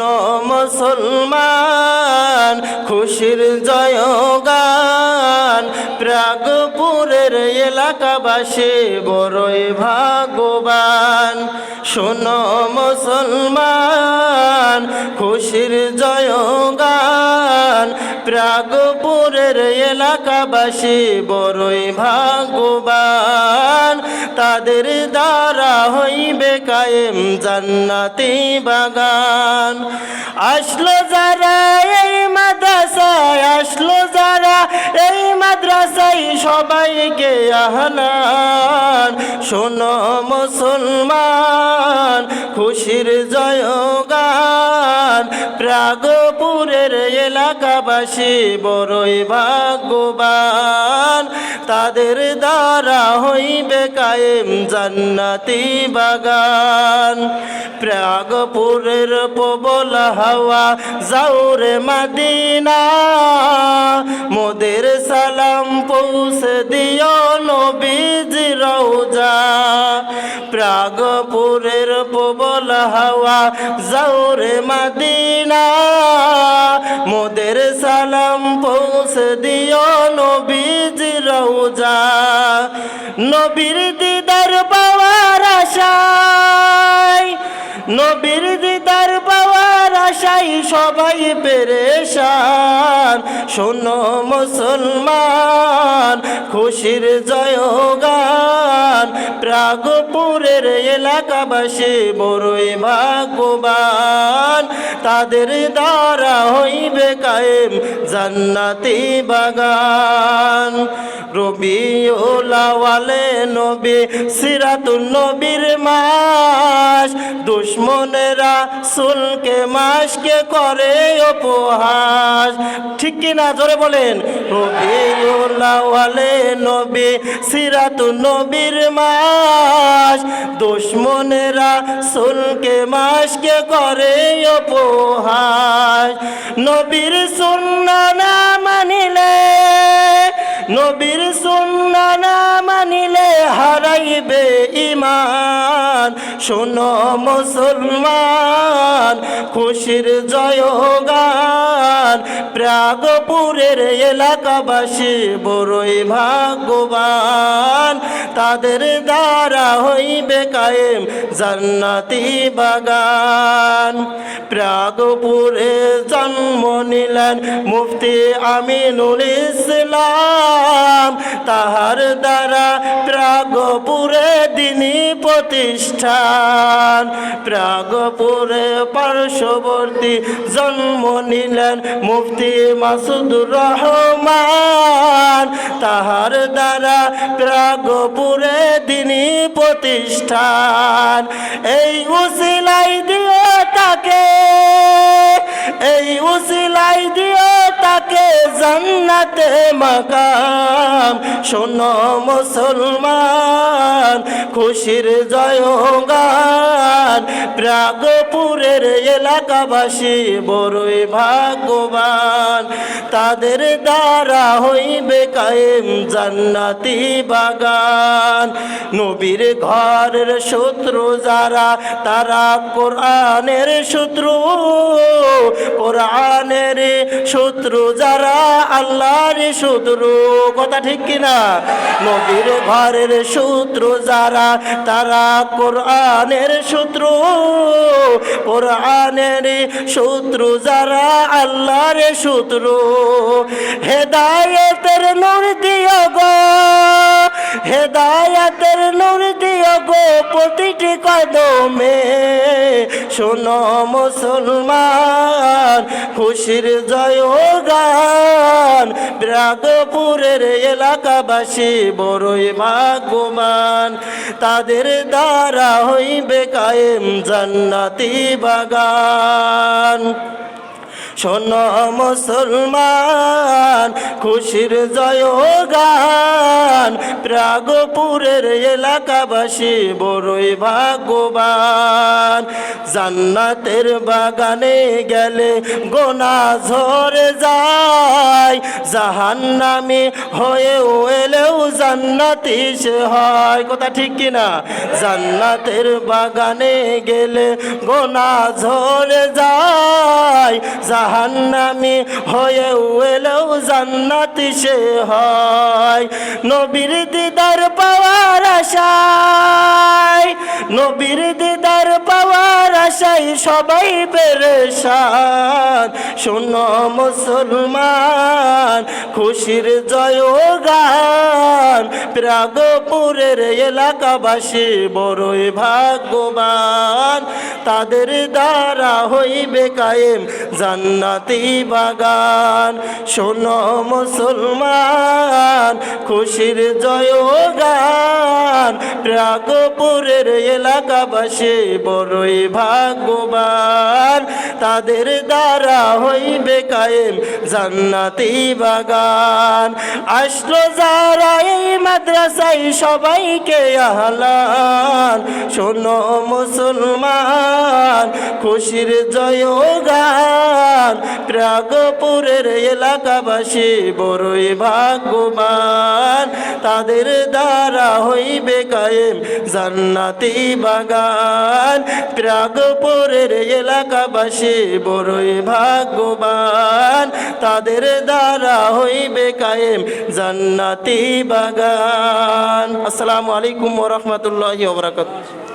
শোনো মুসলমান খুশির জয়গান। প্রাগপুরের এলাকাবাসী বড়ই ভাগবান শোনো মুসলমান খুশির জয়গান। প্রাগপুরের এলাকাবাসী বড়ই ভাগবান তাদের দ্বারা হইবে কায়েম জান্নাতি বাগান। আসলো যারা মাদ্রাসায় আসলো যারা এই মাদ্রাসায় সবাইকে আহলান শোনো মুসলমান, খুশির জয়গান। প্রাগপুরের এলাকাবাসী বড়ই ভাগ্যবান। তাদের দ্বারা হইবে কায়েম জান্নাতি বাগান। প্রাগপুরের প্রবল হাওয়া যাওরে মাদিনা। মোদের সালাম পৌঁছে দিও নবীজ রওজা। প্রাগপুরের প্রবল হাওয়া যাওরে মাদিনা। মোদের সালাম পৌঁছে দিও নবীজ রওজা। নবীর সবাই পেরেশান। শোনো মুসলমান খুশির জয়গান। প্রাগপুরের এলাকাবাসী বড়ই ভাগ্যবান তাদের দ্বারা হইবে কায়েম জান্নাতি বাগান। রবিউলাওয়ালে নবী সিরাতুন নবীর মাস, দুশ্মনেরা সুলকে মাসকে করে উপহাস। ঠিক কি না? জোরে বলেন। রবি ওলাওয়ালে নবী সিরাতুন নবীর মাস দুশ্মনেরা সুলকে মাসকে করে উপহাস। নবীর সুন্না না মানিলে, নবীর সুন্না না মানিলে হারাইবে ইমান শোনো মুসলমান, খুশির জয়গান। প্রাগপুরের এলাকাবাসী বড়ই ভাগ্যবান, তাদের দ্বারা হইবে কায়েম জান্নাতি বাগান। প্রাগপুরে জন্ম নিলেন মুফতি আমিনুল ইসলাম, তাহার দ্বারা প্রাগপুরে দিনী প্রতিষ্ঠান। প্রাগপুরে পার্শ্ববর্তী জন্ম নিলেন মুফতি মাসুদুর রহমান। তাহার দ্বারা প্রাগপুরে তিনি প্রতিষ্ঠান। এই উসিলাই তাকে জান্নাতে মাকাম। শোনো মুসলমান, খুশির জয়গান। প্রাগপুরের এলাকাবাসী বড়ই ভাগ্যবান। তাদের দ্বারা হইবে কায়েম জান্নাতি বাগান। নবীর ঘরের শত্রু যারা, তারা কোরআনের শত্রু। কোরআনের শত্রু যারা আল্লাহর শত্রু কথা ঠিক কিনা? নবীর ঘরের শত্রু যারা তারা কোরআনের শত্রু কোরআনের শত্রু যারা আল্লাহর শত্রু হেদায়েতের নূর দিয়া গো। হেদায়াতের নূর দিও গো প্রতিটি কদমে। শোনো মুসলমান, খুশির জয়গান প্রাগপুরের এলাকাবাসী বড়ই ভাগ্যবান তাদের দ্বারা হইবে কায়েম জান্নাতি বাগান। শোনো মুসলমান, খুশির জয়গান। প্রাগপুরের এলাকাবাসী বড়ই ভাগ্যবান। জান্নাতের বাগানে গেলে গোনা ঝরে যায়। জাহান্নামি হয়েও এলেও জান্নাতি সে হয়। কথা ঠিক কিনা জান্নাতের বাগানে গেলে গোনা ঝরে যায়। যায় জাহান্নামি হয়ে এলেও জান্নাতি সে হয়। নবীর দিদার পাওয়ার আশায়, নবীর দিদার পাওয়ার আশায় সবাই পেরেশান। শোনো মুসলমান, খুশির জয় গান প্রাগপুরের এলাকাবাসী বড়ই ভাগ্যবান। তাদের দ্বারা হইবে কায়েম জান্নাতি বাগান শোনো মুসলমান খুশির জয় গান প্রাগপুরের এলাকাবাসী বড়ই ভাগ্যবান। তাদের দ্বারা হইবে কায়েম জান্নাতি বাগান। আসলো যারা এই মাদ্রাসায় সবাইকে আহলান। শোনো মুসলমান, খুশির জয় গান প্রাগপুরের এলাকাবাসী বড়ই ভাগ্যবান। তাদের দ্বারা হইবে কায়েম জান্নাতি বাগান প্রাগপুরের এলাকাবাসী বড়ই ভাগ্যবান। তাদের দ্বারা হইবে কায়েম জান্নাতি বাগান। আসসালামু আলাইকুম ওরহমতুল্লাহ ওবরাকাতুহ